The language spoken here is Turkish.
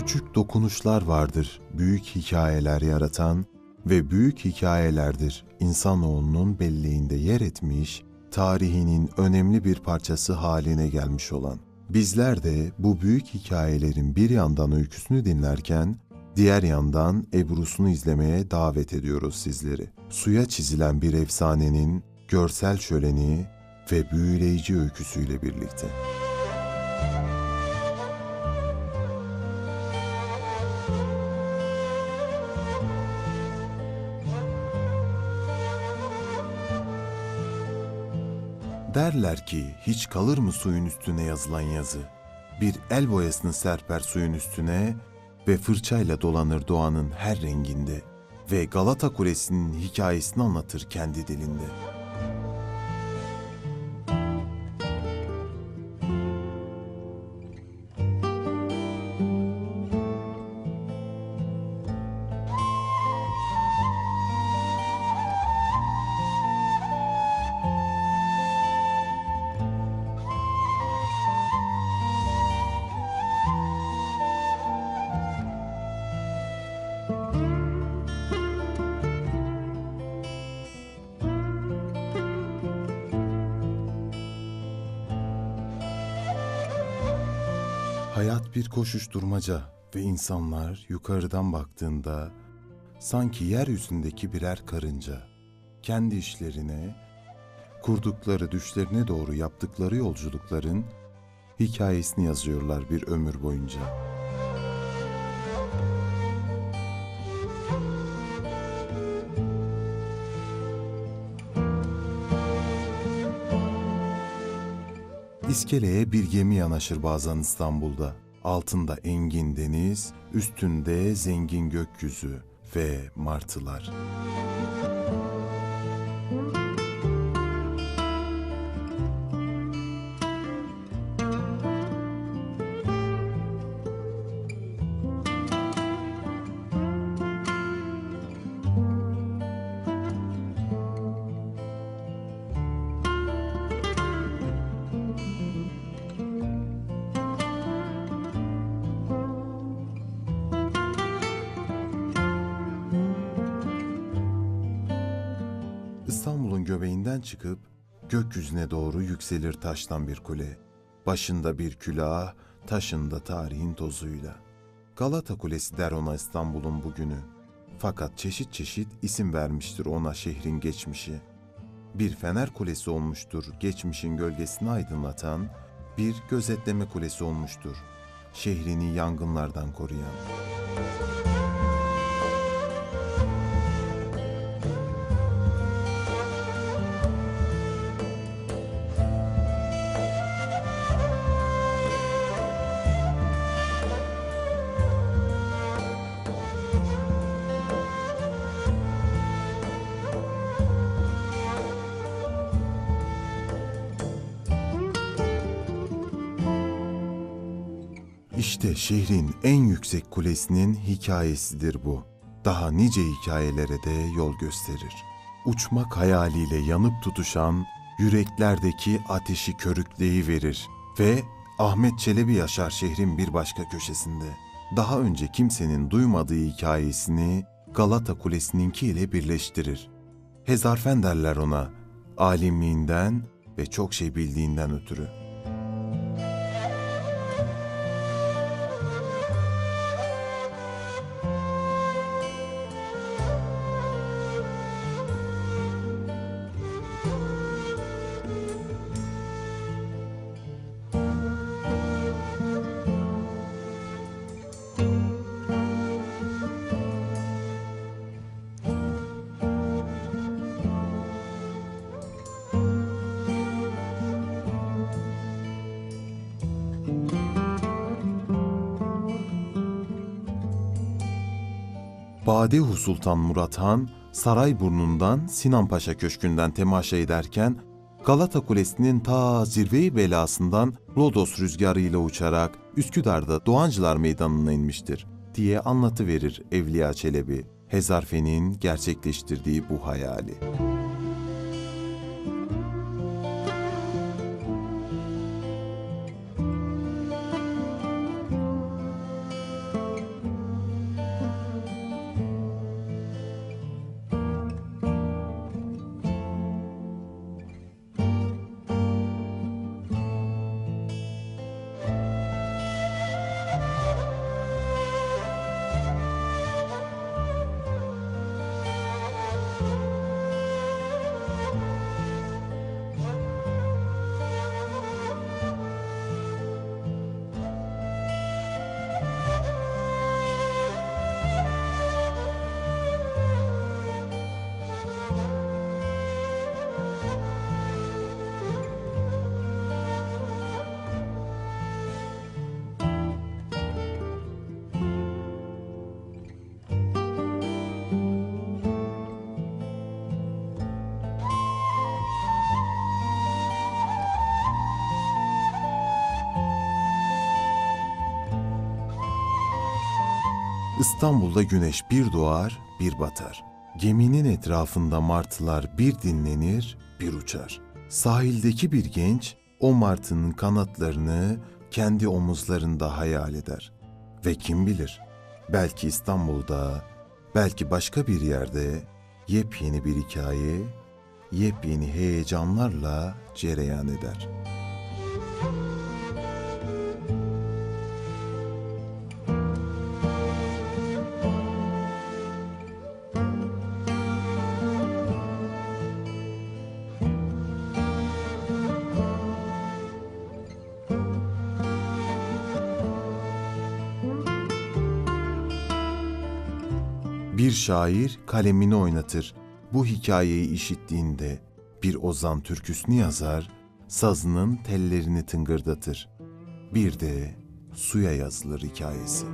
küçük dokunuşlar vardır büyük hikayeler yaratan ve büyük hikayelerdir insanoğlunun belleğinde yer etmiş, tarihinin önemli bir parçası haline gelmiş olan. Bizler de bu büyük hikayelerin bir yandan öyküsünü dinlerken, diğer yandan Ebrus'unu izlemeye davet ediyoruz sizleri. Suya çizilen bir efsanenin görsel şöleni ve büyüleyici öyküsüyle birlikte. Derler ki hiç kalır mı suyun üstüne yazılan yazı? Bir el boyasını serper suyun üstüne ve fırçayla dolanır doğanın her renginde ve Galata Kulesi'nin hikayesini anlatır kendi dilinde. Hayat bir koşuşturmaca ve insanlar yukarıdan baktığında sanki yeryüzündeki birer karınca kendi işlerine, kurdukları düşlerine doğru yaptıkları yolculukların hikayesini yazıyorlar bir ömür boyunca. İskeleye bir gemi yanaşır bazen İstanbul'da. Altında engin deniz, üstünde zengin gökyüzü ve martılar. Göbeğinden çıkıp gökyüzüne doğru yükselir taştan bir kule. Başında bir külah, taşında tarihin tozuyla. Galata Kulesi der ona İstanbul'un bugünü. Fakat çeşit çeşit isim vermiştir ona şehrin geçmişi. Bir fener kulesi olmuştur geçmişin gölgesini aydınlatan, bir gözetleme kulesi olmuştur şehrini yangınlardan koruyan. İşte şehrin en yüksek kulesinin hikayesidir bu. Daha nice hikayelere de yol gösterir. Uçmak hayaliyle yanıp tutuşan yüreklerdeki ateşi körükleyiverir ve Ahmet Çelebi yaşar şehrin bir başka köşesinde. Daha önce kimsenin duymadığı hikayesini Galata Kulesi'ninki ile birleştirir. Hezarfen derler ona, alimliğinden ve çok şey bildiğinden ötürü. Badehu Sultan Murat Han, Sarayburnu'ndan Sinan Paşa Köşkü'nden temaşa ederken Galata Kulesi'nin ta zirveyi belasından Rodos rüzgarıyla uçarak Üsküdar'da Doğancılar Meydanı'na inmiştir diye anlatı verir Evliya Çelebi, Hezarfen'in gerçekleştirdiği bu hayali. İstanbul'da güneş bir doğar, bir batar. Geminin etrafında martılar bir dinlenir, bir uçar. Sahildeki bir genç o martının kanatlarını kendi omuzlarında hayal eder. Ve kim bilir, belki İstanbul'da, belki başka bir yerde yepyeni bir hikaye, yepyeni heyecanlarla cereyan eder. Bir şair kalemini oynatır. Bu hikayeyi işittiğinde bir ozan türküsünü yazar, sazının tellerini tıngırdatır. Bir de suya yazılır hikayesi.